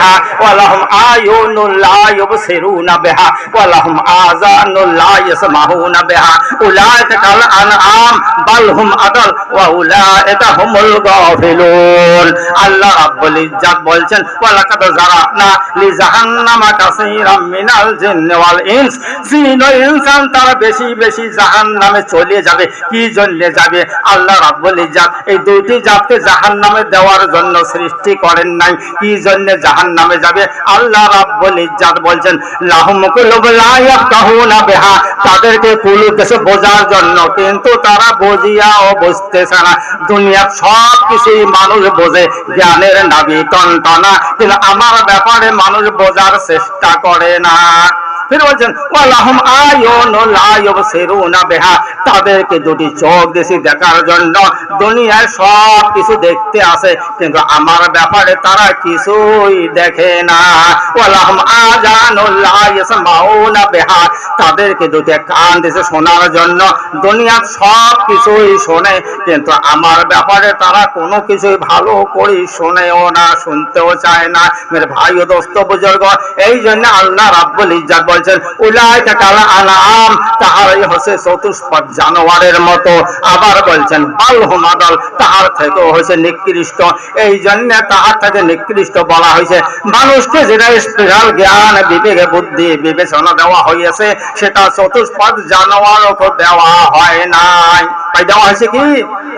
বিহা ওয়ালাহুম আয়ুনুল লা ইউবসিরুনা বিহা, ওয়ালাহুম লা ইয়াসমাউনা বিহা। আনআম, বাল হুম আদাল, ওয়া উলাইকা হুমুল গাফিলুন। আল্লাহ রাব্বুল ইজ্জাত বলছেন, ওয়ালাকাদ জারানা লি জাহান্নামা কাসীরাম মিনাল জিন্নি ওয়াল ইনস। জিন ইনসান তারা বেশি বেশি জাহান্নামে চলে যাবে। কি জন্য যাবে? আল্লাহ রাব্বুল ইজ্জাত এই দুইটি জাতকে জাহান্নামে দেওয়ার জন্য সৃষ্টি করেন নাই। কি জন্য জাহান্নামে যাবে? আল্লাহ রাব্বুল ইজ্জাত বলছেন, লাহুম কুলুব লা ইয়াফকাহুনা বিহা। তাদেরকে কুলু দেশে বোঝার জন্য, কিন্তু তারা বুঝিয়া ও বুঝতেছে না। দুনিয়ার সব কিছুই মানুষ বোঝে, জ্ঞানের নাবি টনটনা কিন্তু আমার ব্যাপারে মানুষ বোঝার চেষ্টা করে না। ফির বলছেন, ওয়ালাহুম আয়ুন লা তাদেরকে দুটি চোখ দিছি দেখার জন্য। সব কিছু দেখতে আসে, কিন্তু আমার ব্যাপারে তারা কিছুই দেখে না। তাদেরকে দুটি কান দিছে শোনার জন্য। দুনিয়ার সব কিছুই শোনে, কিন্তু আমার ব্যাপারে তারা কোনো কিছুই ভালো করে শোনেও না, শুনতেও চায় না। মেরে ভাই ও দোস্ত বুজুর্গ, এই জন্য আল্লাহ রাব্বুল ইজ্জাত বলছেন, উলাইকা কালা আনাম তাহারাই হচ্ছে চতুষ্পদ জানোয়ারের মতো। আবার বলছেন, বাল হুমাদল তাহার থেকেও হয়েছে নিকৃষ্ট। এই জন্য তাহার থেকে নিকৃষ্ট বলা হয়েছে। মানুষকে যেটা স্পেশাল জ্ঞান, বিবেকে বুদ্ধি, বিবেচনা দেওয়া হয়েছে সেটা চতুষ্পদ জানোয়ারকে দেওয়া হয় নাই। তাই দেওয়া হয়েছে কি?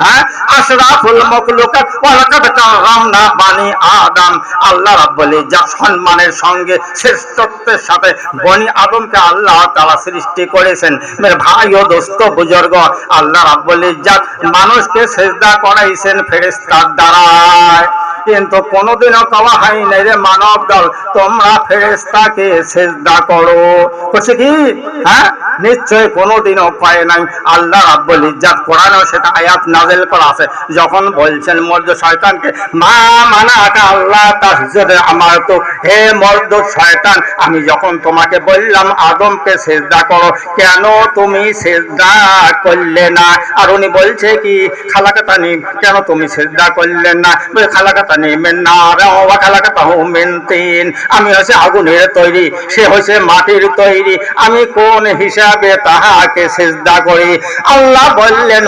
হ্যাঁ? আশরাফুল মখলুকাত, ওয়ালাকাদ কাররামনা বানি আদম আল্লাহ রাব্বুল ইজ্জাত সম্মানের সঙ্গে শ্রেষ্ঠত্বের সাথে বনি আদমকে আল্লাহ তালা সৃষ্টি করেছেন। ভাই ও দোস্ত, বুজর্গ, আল্লাহ রাব্বুল ইজ্জাত, মানুষকে সেজদা করাইছেন ফেরেস্তার দ্বারা কিন্তু কোনোদিনও কওয়া হয় নাই রে মানব দল। তোমরা ফেরেশতাকে সেজদা করো। করছে কি? হ্যাঁ? নিশ্চয় কোনোদিনও কয় নাই। আল্লাহ রাব্বুল ইজ্জাত কোরআনে সেটা আয়াত নাযিল করা আছে। যখন বলছেন মর্দ শয়তানকে, মা মানাকা আল্লাহ তাসজুদে আমার তো হে মর্দ শয়তান, আমি যখন তোমাকে বললাম আদমকে সেজদা করো, কেন তুমি সেজদা করলে না? আর উনি বলছে কি, খালাকাতানি, কেন তুমি সেজদা করলেন না? বলে খালাকাতা আমি আগুনের তৈরি, সে মাটির তৈরি। আমি কোন হিসাবে তাহাকে সেজদা করি? আল্লাহ বললেন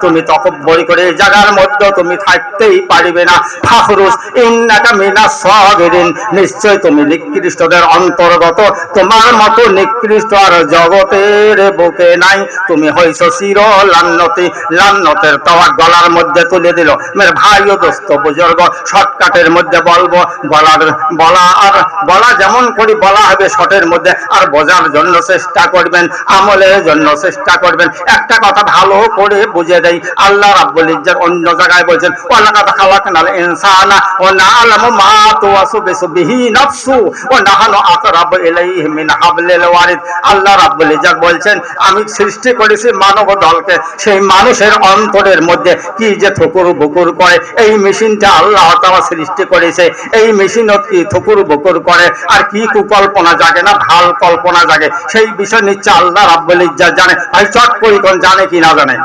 তুমি করে মধ্যে তুমি থাকতেই পারবে না। ফাখরুস, ইন্নাকা মিনাস সাগিরিন। নিশ্চয় তুমি নিকৃষ্টদের অন্তর্গত। তোমার মতো নিকৃষ্ট আর জগতের বুকে নাই। তুমি হইছো চির লান্নতি, লান্নতের তাওয়া গলার মধ্যে তুলে দিল। মেরে ভাই ও দোস্ত, বুজুর্গ, শর্টকাটের মধ্যে বলব, বলার, বলা আর, বলা যেমন করি বলা হবে শর্টের মধ্যে, আর বোঝার জন্য চেষ্টা করবেন, আমলের জন্য চেষ্টা করবেন। একটা কথা ভালো করে বুঝে দেই, আল্লাহ রাব্বুল ইজ্জত অন্য জায়গায় বলছেন, ওয়ালাকাদ খালাকনাল ইনসানা ওয়া না'লামু মা তুওয়াসবিসু বিহি নাফসু ওয়া নাহনু আকরাবু ইলাইহি মিন হাবলিল ওয়ারিদ। আল্লাহ রাব্বুল ইজ্জত বলছেন, আমি সৃষ্টি করেছি মানব দলকে, সেই মানুষের অন্তরের মধ্যে কি যে থুকুর বুকুর করে, এই মেশিনটা আল্লাহ তাআলা সৃষ্টি করেছে, এই মেশিনত কি থুকুর বুকুর করে, আর কি কুকল্পনা জাগে না, ভালো কল্পনা জাগে, সেই বিষয় নিশ্চয় আল্লাহ রাব্বুল ইজ্জত জানে। ভাই, চট করি কোন জানে কি না জানে।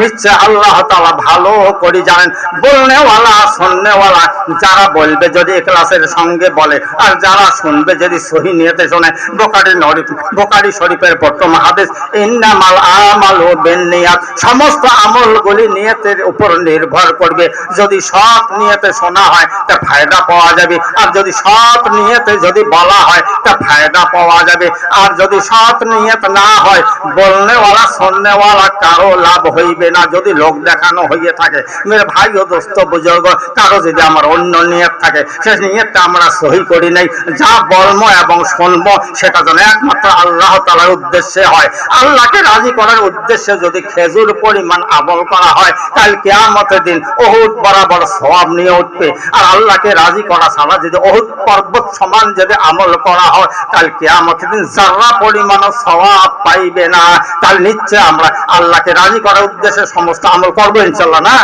নিশ্চয় আল্লাহ তাআলা ভালো করে জানেন। বলনেওয়ালা, শুননেওয়ালা, যারা বলবে যদি ক্লাসের সঙ্গে বলে, আর যারা শুনবে যদি সহি নিয়তে শোনে। বোকারি নরি বোকারি শরীফের প্রথম হাদিস, ইন্নামাল আমালু বিন্নিয়াত সমস্ত আমলগুলি নিয়তের উপর নির্ভর করবে। যদি সৎ নিয়তে শোনা হয়, তা ফায়দা পাওয়া যাবে। আর যদি সৎ নিয়তে যদি বলা হয়, তা ফায়দা পাওয়া যাবে। আর যদি সৎ নিয়ত না হয়, বলনেওয়ালা, শুননেওয়ালা কারও লাভ হইবে না। যদি লোক দেখানো হইয়ে থাকে, মেরে ভাই ও দোস্ত, বুজুর্গ, কারও যদি আমার অন্য নিয়ত থাকে, সে নিয়তটা আমরা সহি করি নাই। যা বলব এবং শুনব, সেটা যেন একমাত্র আল্লাহ তালার উদ্দেশ্যে হয়। আল্লাহকে রাজি করার উদ্দেশ্যে যদি খেজুর পরিমাণ আমল করা হয়, তাহলে কেয়ামতের দিন অহুদ বরাবর সব নিয়ে উঠবে। আর আল্লাহকে রাজি করা ছাড়া যদি অহুদ পর্বত সমান যদি আমল করা হয়, তাহলে কেয়ামতের দিন যারা পরিমাণ সবাব পাইবে না, তাহলে নিশ্চয় আমরা আল্লাহকে রাজি করার উদ্দেশ্যে সমস্ত আমল করব ইনশাল্লাহ না?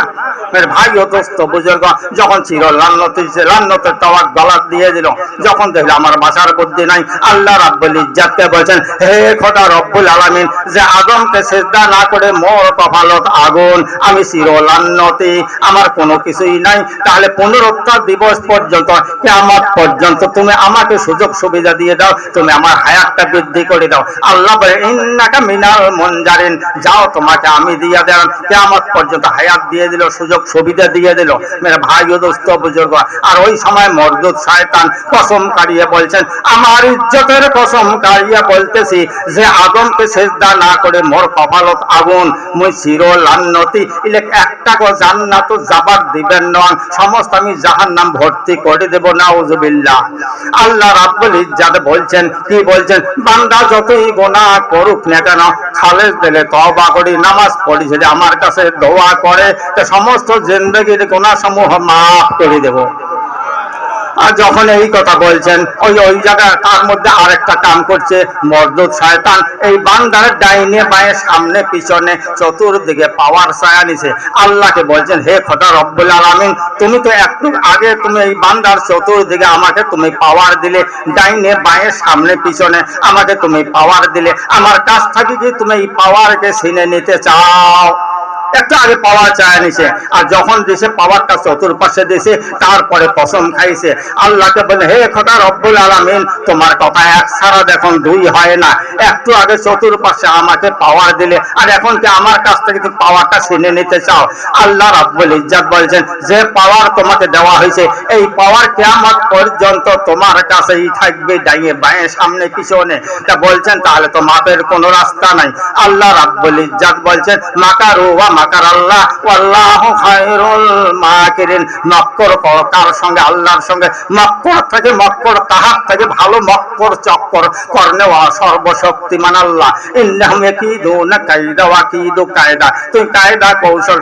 মেরে ভাই ও দোস্ত বুজুর্গ, যখন ছিল লান্নতি লান্নতের তাওয়াক গলাত দিয়ে দিল। যখন দেখল আমার বাসার বুদ্ধি নাই, আল্লাহ রাব্বুল ইজ্জাতকে বলছেন, হে খোদা রব্বুল আলামিন, যে আদমকে সেজদা না করে মোর কপালত আগুন, আমি চিরলান্নতি আমার কোনো কিছুই নাই। তাহলে পুনরুত্থান দিবস পর্যন্ত কেমন পর্যন্ত তুমি আমাকে সুযোগ সুবিধা দিয়ে দাও, তুমি আমার হায়াতটা বৃদ্ধি করে দাও। আল্লাহ বলে, ইন্নাকা মিনাল মনজারিন, যাও তোমাকে আমি দিয়ে দিলাম। কেমন পর্যন্ত হায়াত দিয়ে দিল, সুযোগ সুবিধা দিয়ে দিল। মেরে ভাই ও দোস্ত বুজুর্গ, আর ওই সময় মরদুদ শয়তান কসম কাড়িয়ে বলছেন, আমার ইজ্জতের কসম কাড়িয়ে বলতেছি, যে আদমকে সেজদা না করে মোর কপালত আগুন, মুই চির লান্নতি ইলে একটা গো জান্নাত যাবার দিবেন নন, সমস্ত আমি জাহান্নাম ভর্তি করে দেব, নাউজুবিল্লাহ। আল্লাহ রাব্বুল ইজ্জাত বলছেন, কি বলছেন? বান্দা যতই গোনা করুক না কেন, খালেজ দিলে তওবা করি, নামাজ পড়ি, যদি আমার কাছে দোয়া করে, তো সমস্ত জিন্দগির গোনা সমূহ মাফ করে দেব। আর যখন এই কথা বলছেন, ওই ওই জায়গায় তার মধ্যে আরেকটা কাম করছে, মর্দুদ শয়তান। এই বান্দার ডাইনে বায়ে সামনে পিছনে, চতুর্দিকে পাওয়ার ছায়া নিছে। আল্লাহকে বলছেন, হে খোদা রব্বুল আলামিন, তুমি তো একটু আগে তুমি এই বান্দার চতুর্দিকে আমাকে তুমি পাওয়ার দিলে। ডাইনে বায়ে সামনে পিছনে আমাকে তুমি পাওয়ার দিলে। আমার কাছ থেকে কি তুমি এই পাওয়ারকে ছিনে নিতে চাও? একটা আগে পাওয়া চায় নিছে আর যখন দিছে পাওয়ারটা চতুর্পাশে দিছে তারপরে পশম খাইছে। আল্লাহকে বলে, হে খোদা রব্বুল আলামিন, তোমার কথা এক সারা দেখুন, দুই হয় না। একটু আগে চতুর্পাশে আমাকে পাওয়ার দিলে। আর এখন কি আমার কাছ থেকে তুমি পাওয়ারটা ছিনে নিতে চাও? আল্লাহ রাব্বুল ইজ্জাত বলছেন, যে পাওয়ার তোমাকে দেওয়া হয়েছে, এই পাওয়ার কিয়ামত পর্যন্ত তোমার কাছেই থাকবে ডাইয়ে বাঁয়ে, সামনে পিছনে। তা বলছেন, তাহলে তো মাপের কোনো রাস্তা নাই। আল্লাহ রাব্বুল ইজ্জাত বলছেন, মাকারু ওয়া মাকার আল্লাহ ওয়াল্লাহু খায়রুল মাকিরিন। মক্কর কর সঙ্গে? আল্লাহর সঙ্গে। মক্কর থেকে মক্কর, তাহার থেকে ভালো মক্কর চক্কর। করনে ওয়া সর্বশক্তিমান আল্লাহ ওয়া কায়দা তুই কায়দা কৌশল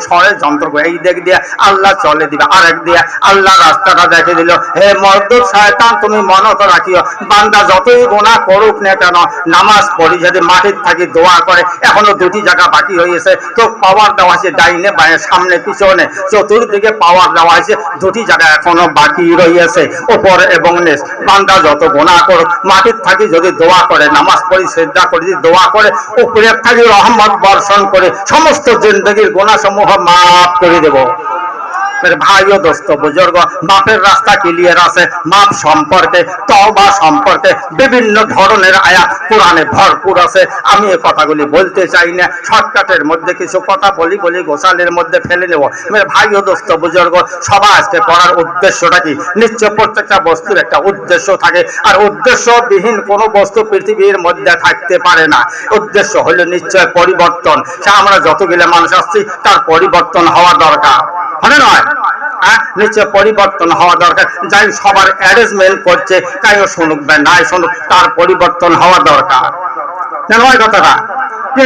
এই দিক দিয়ে আল্লাহ চলে আরেক দিয়ে আল্লাহ রাস্তাটা দেখে দিল। হে মর্দুদ শয়তান, তুমি মনত রাখিও, বান্দা যতই গোনা করুক না কেন, নামাজ পড়ি, যদি মাটির থাকি দোয়া করে, এখনও দুটি জায়গা বাকি হয়েছে তো পাওয়ার দেওয়া আছে ডাইনে, বাঁয়ে, সামনে, পিছনে। চতুর্দিকে পাওয়ার দেওয়া আছে, দুটি জায়গা এখনও বাকি রয়েছে ওপর এবং নেস বান্দা যত গোনা করুক, মাটির থাকি যদি দোয়া করে, নামাজ পড়ি শ্রদ্ধা করে যদি দোয়া করে, উপরে থাকি রহমত বর্ষণ করে, সমস্ত জিন্দগির গোনা সমূহ মাফ করে দেবো। মেরে ভাই ও দোস্ত বুজুর্গ মাপের রাস্তা ক্লিয়ার আছে মাপ সম্পর্কে, তওবা সম্পর্কে বিভিন্ন ধরনের আয়াত কোরআনে ভরপুর আছে। আমি এই কথাগুলি বলতে চাই না শর্টকাটের মধ্যে কিছু কথা বলি বলি গোসালের মধ্যে ফেলে নেব। মেরে ভাই ও দোস্ত বুজুর্গ, সবাই আজকে পড়ার উদ্দেশ্যটা কি? নিশ্চয় প্রত্যেকটা বস্তুর একটা উদ্দেশ্য থাকে, আর উদ্দেশ্যবিহীন কোনো বস্তু পৃথিবীর মধ্যে থাকতে পারে না। উদ্দেশ্য হলো নিশ্চয় পরিবর্তন। সে আমরা যতগুলো মানুষ আসছি, তার পরিবর্তন হওয়া দরকার। মানে নয়। নিচে নিশ্চয় পরিবর্তন হওয়া দরকার। যাই সবার অ্যারেঞ্জমেন্ট করছে। তাইও শুনুক নাই শুনুক, তার পরিবর্তন হওয়া দরকার। কথাটা?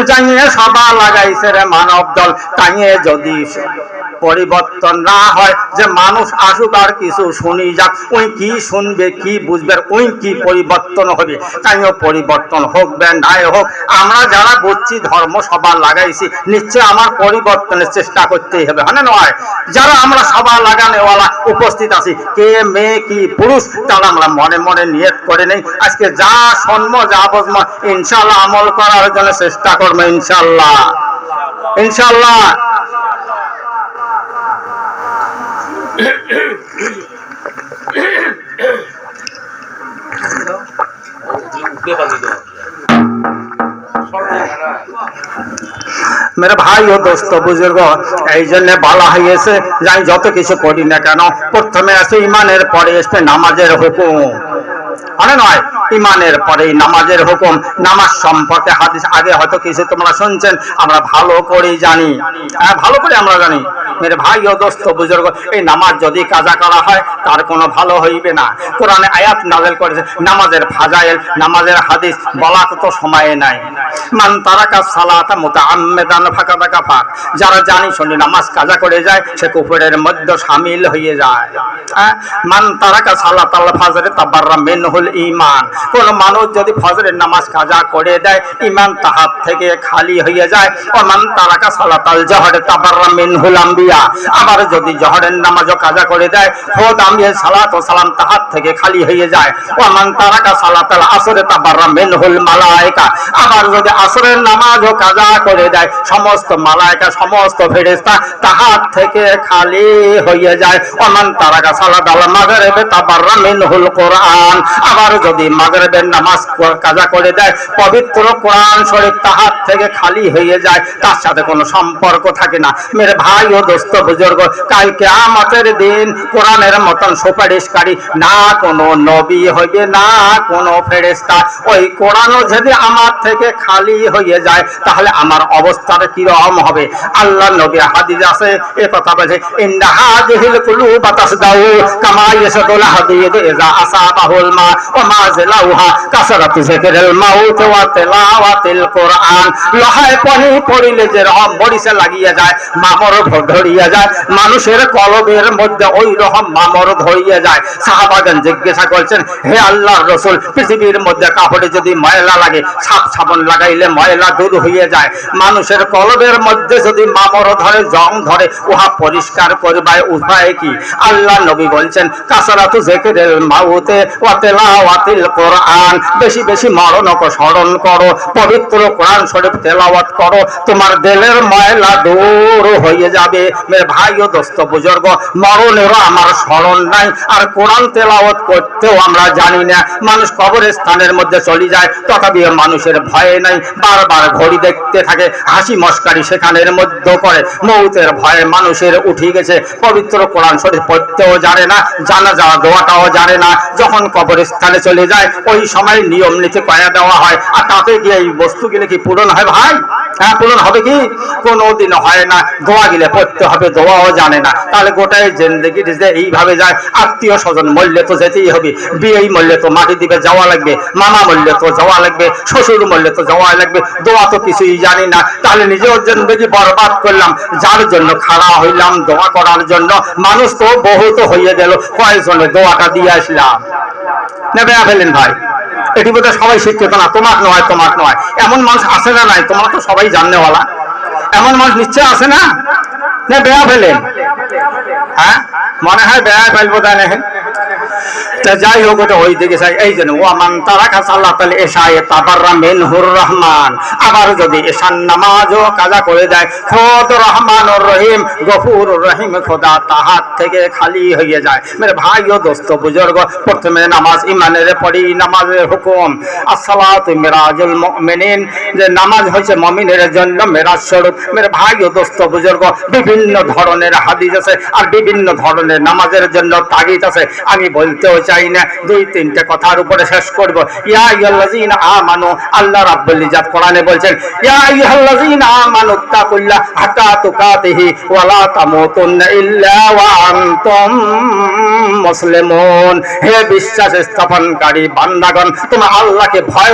জানিয়ে সবা লাগাইছে রে মানব দল। তাইয়ে যদি পরিবর্তন না হয়, যে মানুষ আসুক আর কিছু শুনি যাক ওই কি শুনবে, কি বুঝবে ওই কি পরিবর্তন হবে, তাইও পরিবর্তন হোক বা নাই হোক, আমরা যারা বুঝছি ধর্ম সভা লাগাইছি, নিশ্চয় আমার পরিবর্তনের চেষ্টা করতেই হবে হ্যাঁ নয়? যারা আমরা সভা লাগানোওয়ালা উপস্থিত আছি, কে মেয়ে, কি পুরুষ, তারা আমরা মনে মনে নিয়ত করে নেই। আজকে যা সন্ম যা বুঝব ইনশাল্লাহ আমল করার জন্য চেষ্টা করব ইনশাল্লাহ ইনশাল্লাহ মেরে ভাই ও দোস্ত বুজুর্গ এই জন্য বলা হয়েছে যে আমি যত কিছু করি না কেন, প্রথমে আছে ইমানের পরে আসবে নামাজের হুকুম। মানে নয় ইমানের পরে নামাজের হুকুম, নামাজ সম্পর্কে হাদিস আগে হয়তো কিছু তোমরা শুনছেন, আমরা ভালো জানি। হ্যাঁ ভালো করে আমরা জানি। মেরে ভাই ও দোস্ত, বুজুর্গ, এই নামাজ যদি কাজা করা হয়, তার কোনো ভালো হইবে না। কোরআনে আয়াত নাজেল করেছে, নামাজের ফাজাইল, নামাজের হাদিস তো সময় নাই। মান তারাকা সালাতা মুতাআম্মিদান ফাকাদা কাফার। যারা জানি শুনি নামাজ কাজা করে যায়, সে কুফরের মধ্যে শামিল হয়ে যায়। হ্যাঁ? মান তারাকা সালাতাল ফাজরে মিনহুল ঈমান। কোন মানুষ যদি ফজরের নামাজ কাজা করে দেয়, ঈমান তাহার থেকে খালি হয়ে যায়। ওমান তারাকা সালাতাল জহর তাবাররা মিনহুল আম্বিয়া। আবার যদি জহরের নামাজও কাজা করে দেয় খোদ আমি সালাত ও সালাম তাহার থেকে খালি হয়ে যায়। ওমান তারাকা সালাতাল আসরে তাবাররা মিনহুল মালায়েকা। আবার যদি আসরের নামাজও কাজা করে দেয়, সমস্ত মালায়েকা, সমস্ত ফেরেশতা তাহার থেকে খালি হয়ে যায়। ওমান তারাকা সালাত আল মাগরিবে তাবাররা মিনহুল কোরআন। আবার যদি মাগরিবের নামাজ কাজা করে দেয়, পবিত্র কোরআন শরীফ তাহার থেকে খালি হয়ে যায়, তার সাথে কোনো সম্পর্ক থাকে না। মেরে ভাই ও দোস্ত বুজুর্গ, কাল কিয়ামতের দিন কোরআনের মতন সুপারিশকারী না কোনো নবী হইবে, না কোনো ফেরেশতা। ওই কোরআনও যদি আমার থেকে খালি হয়ে যায়, তাহলে আমার অবস্থাটা কি রকম হবে? আল্লাহ নবী হাদিস আছে, এ কথা বলছে, ইন্না হাদিহিল কুলুবা তাসদাউ, কামা ইয়াসাদুল হাদিদ ইযা আসাবাহুল মা মানুষের কলবের মধ্যে ওই রকম মামর ধরিয়ে যায়। সাহাবাগান জিজ্ঞাসা করছেন, হে আল্লাহর রসুল, পৃথিবীর মধ্যে কাপড়ে যদি ময়লা লাগে, সাপ সাবন লাগাইলে ময়লা দূর হয়ে যায়। মানুষের কলবের মধ্যে যদি মামর ধরে, জং ধরে, উহা পরিষ্কার করবার উপায় কি? আল্লাহ নবী বলছেন, কাসারাতু জেকেরেল মাউতে ওয়াতেলা ওয়াতিল কোরআন। বেশি বেশি মরণকে স্মরণ করো, পবিত্র কোরআন শরীফ তেলাওয়াত করো, তোমার দিলের ময়লা দূর হয়ে যাবে। মেরে ভাই ও দোস্ত বুজুর্গ, মরণেরও আমার স্মরণ নাই, আর কোরআন তেলাওয়াত করতেও আমরা জানি না। মানুষ কবরের স্থানের মধ্যে চলে যায়, তথাপি মানুষের ভয় নাই। বারবার ঘড়ি দেখতে থাকে, হাসি মস্কারি সেখানের মধ্যে করে মৌতের ভয়ে মানুষের উঠে গেছে, পবিত্র কোরআন শরীফ পড়তেও জানে না জানা যাওয়া দোয়াটাও জানে না। যখন কবরের স্থানে চলে যায়, ওই সময় নিয়ম নীতি কয়া দেওয়া হয়। আর তাতে গিয়ে এই বস্তুগুলো কি পূরণ হয় ভাই? হ্যাঁ পূরণ হবে কি? কোনোদিন হয় না, দোয়া গিলে পড়তে হবে, দোয়াও জানে না। তাহলে গোটাই জেন্দেগি যে এইভাবে যায়, আত্মীয় স্বজন মরলে তো যেতেই হবে বিয়ে মরলে তো মাটি দিবে, যাওয়া লাগবে, মামা মরলে তো যাওয়া লাগবে, শ্বশুর মরলে তো যাওয়া লাগবে, দোয়া তো কিছুই জানি না। তাহলে নিজের জেন্দেগি বরবাদ করলাম, যার জন্য খাড়া হইলাম, দোয়া করার জন্য মানুষ তো বহুত হইয়ে গেল কয়েকজনে দোয়াটা দিয়ে আসলাম? নেবে ফেলেন ভাই। এটি বোধহয় সবাই শিক্ষিত না তোমার নয় তোমার নয়। এমন মানুষ আসে না নাই, তোমার তো সবাই জাননেওয়ালা। এমন মানুষ নিশ্চয় আসে না? না, বেয়া ফেলেন। হ্যাঁ? মনে হয় বেয়া ফেলব তাই তা যাই হোক, ওটা দিকে চাই এই জন্য, ওয়ামান তারাকা সাল্লাহ তাহলে এশায়ে তাবাররা মিনহুর রহমান। আবার যদি এশান নামাজও কাজা করে দেয়, খোদ রহমানুর রহিম, গফুর রহিম খোদা তাহার থেকে খালি হয়ে যায়। মেরে ভাই ও দোস্ত, বুজুর্গ, প্রথমে নামাজ ইমানের পড়ি নামাজের হুকুম। আসসালাতু মিরাজুল মুমিনিন, যে নামাজ হচ্ছে মুমিনের জন্য মেরাজ স্বরূপ। মেরে ভাই ও দোস্ত, বুজুর্গ, বিভিন্ন ধরনের হাদিস আছে আর বিভিন্ন ধরনের নামাজের জন্য তাগিদ আছে। আমি বলতেও চাই না দুই, তিনটে কথার উপরে শেষ করব। আল্লাহ রাব্বুল কোরআনে বলছেন ভয়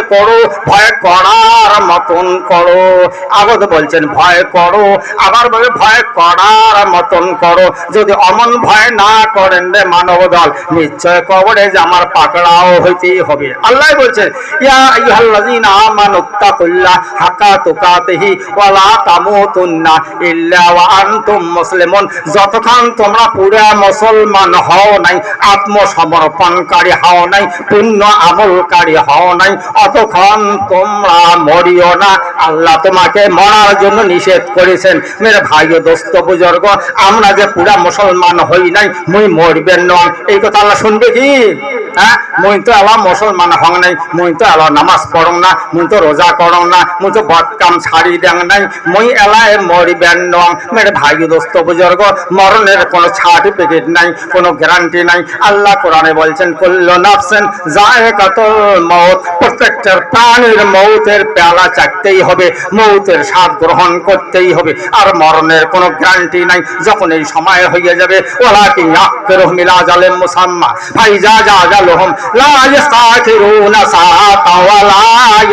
করো, ভয় করার মতন আগত বলছেন, ভয় করো, আবার ভয় করার মতন যদি অমন ভয় না করেন রে মানব দল নিশ্চয় কবরে যে আমার পাকড়াও হইতেই হবে। আল্লাহ বলছেন, ইয়া লা তামুতুন্না ইল্লা ওয়া আনতুম মুসলিমুন। যতক্ষণ তোমরা পুরা মুসলমান হও নাই, আত্মসমর্পণকারী হও নাই পুণ্য আমলকারী হও নাই, অতক্ষণ তোমরা মরিও না। আল্লাহ তোমাকে মরার জন্য নিষেধ করেছেন। মেরে ভাই ও দোস্ত বুজর্গ, আমরা যে পুরা মুসলমান হই নাই, মুই মরবেন নয়। এই কথা আল্লাহ শুনবে কি? কি হ্যাঁ? মুই তো আল্লাহ মুসলমান হং নাই, মুই তো আল্লাহ নামাজ পড়ং না, মুই তো রোজা করং না, মুই তো বদকাম ছাড়ি দেং নাই, মুই মরিবেন নং। মেরে ভাই দোস্ত বুজুর্গ, মরণের কোনো সার্টিফিকেট নাই, কোনো গ্যারান্টি নাই। আল্লাহ কোরআনে বলছেন, কুল্লু নাফসিন যায়কাতুল মউত প্রত্যেকটার প্রাণীর মৌতের পেয়ালা চাকতেই হবে মৌতের স্বাদ গ্রহণ করতেই হবে, আর মরণের কোনো গ্যারান্টি নাই, যখন এই সময় হয়ে যাবে ওলাকিন ইয়াকিরুহু মিলা জালিম মুসাম্মা ফাইজা জাজাল আজালুহুম লা ইস্তাখিরুনা সাআতা ওয়া লা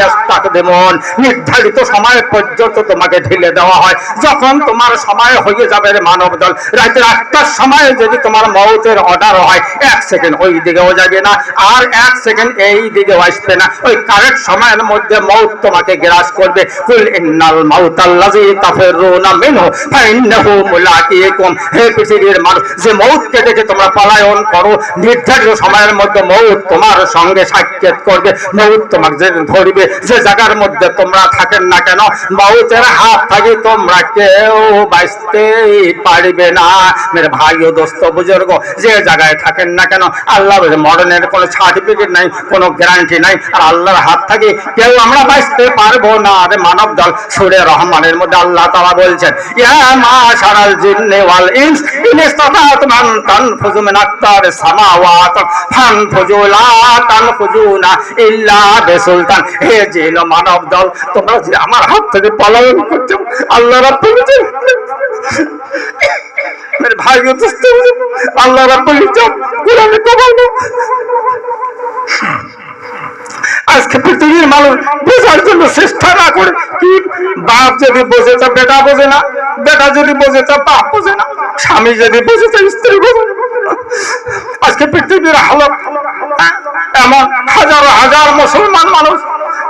ইস্তাকদিমুন নির্ধারিত সময় পর্যন্ত তোমাকে ঢেলে দেওয়া হয়। যখন তোমার সময় হয়ে যাবে মানব দল রাতের আটটার সময় যদি তোমার মৌতের অর্ডার হয়, এক সেকেন্ড ওই দিকেও যাবে না, আর এক সেকেন্ড এই দিকেও আসবে না। ওই কারেক্ট সময়ের মধ্যে মৌত তোমাকে গ্রাস করবে। কুল ইন্নাল মাউতাল্লাযী তাফিরুনা মিনহু, ফাইন্নাহু মুলাকিকুম। হে পৃথিবীর মানুষ, যে মৌতকে দেখে তোমরা পলায়ন করো, নির্ধারিত সময়ের মধ্যে মৌত তোমার সঙ্গে সাক্ষাৎ করবে। মৌত তোমাকে যে ধরবে, যে জায়গার মধ্যে তোমরা থাকেন না কেন মৌতের হাত থেকে তোমরা কেউ বাঁচতেই পারবে না। মেরে ভাই ও দোস্ত বুজুর্গ, যে জায়গায় থাকেন না কেন আল্লাহ মরণের কোনো সার্টিফিকেট নাই, কোনো গ্যারান্টি নাই, আর আল্লাহর হাত থেকে কেউ আমরা বাঁচতে পারব না। আরে মানব দল, সুরে রহমানের মধ্যে আল্লাহ তাআলা বলছেন, ইয়া মা শারাল জিন্নি ফানফুযু লা তানফুযুনা ইল্লা বিসুলতান। হে মানব দল, তোমরা যে আমার হাত থেকে পলায়ন করছ আল্লাহ রাব্বুল মেরে ভাই আল্লাহ রাব্বুল ইজ্জত কোরআনে কবল আজকে পৃথিবীর মানুষ বোঝার জন্য চেষ্টা না করে কি বাপ যদি বোঝে তা বেটা বোঝে না, বেটা যদি বোঝে তা বাপ বোঝে না, স্বামী যদি বোঝে তা স্ত্রী বোঝে আজকে পৃথিবীর হালত এমন হাজার হাজার মুসলমান মানুষ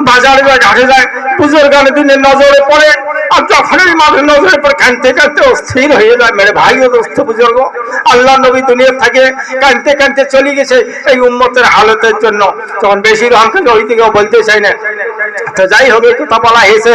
বাজারে যায় ঘাটে যায়, পুজোর গানে দিনে নজরে পড়ে, আর যখনই মানুষ নজরে পড়ে, কানতে কানতে অস্থির হয়ে যায়, মেরে ভাই ও দোস্ত আল্লাহ নবী দুনিয়া থাকে কানতে কানতে চলে গেছে এই উম্মতের হালতের জন্য। তখন বেশিরভাগ কিন্তু ওই দিকেও বলতে চাই না যাই হোক কথা বলা হয়েছে।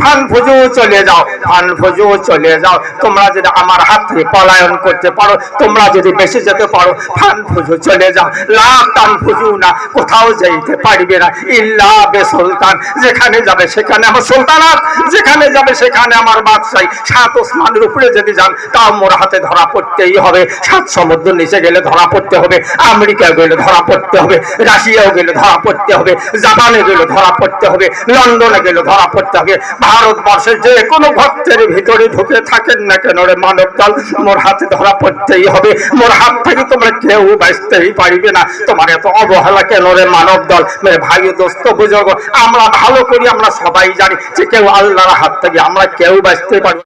ফান ফুজু চলে যাও ফান ফুজু চলে যাও। তোমরা যদি আমার হাত থেকে পলায়ন করতে পারো, তোমরা যদি বেশি যেতে পারো ফান ফুজু চলে যাও। লাভ টান ফুজু না, কোথাও যাইতে পারবে না। ইল্লা বে সুলতান, যেখানে যাবে সেখানে আমার সুলতানাত, যেখানে যাবে সেখানে আমার বাদশাহী। সাত ওসমানের উপরে যদি যান, তাও মোর হাতে ধরা পড়তেই হবে। সাত সমুদ্র নিচে গেলে ধরা পড়তে হবে আমেরিকা গেলে ধরা পড়তে হবে রাশিয়াও গেলে ধরা পড়তে হবে, জাপানে গেলে ধরা পড়তে হবে। লন্ডনে গেলে ধরা পড়তে হবে। ভারতবর্ষের যে কোনো ভক্তের ভিতরে ঢুকে থাকেন না কেন রে মানব দল? মোর হাতে ধরা পড়তেই হবে। মোর হাত থেকে তোমরা কেউ বাঁচতেই পারিবে না। তোমার এত অবহেলা কেন রে মানব দল? মেরে ভাই, দোস্ত, বুজুর্গ, আমরা ভালো করি, আমরা সবাই জানি যে কেউ আল্লাহর হাত থেকে আমরা কেউ বাঁচতে পারব না।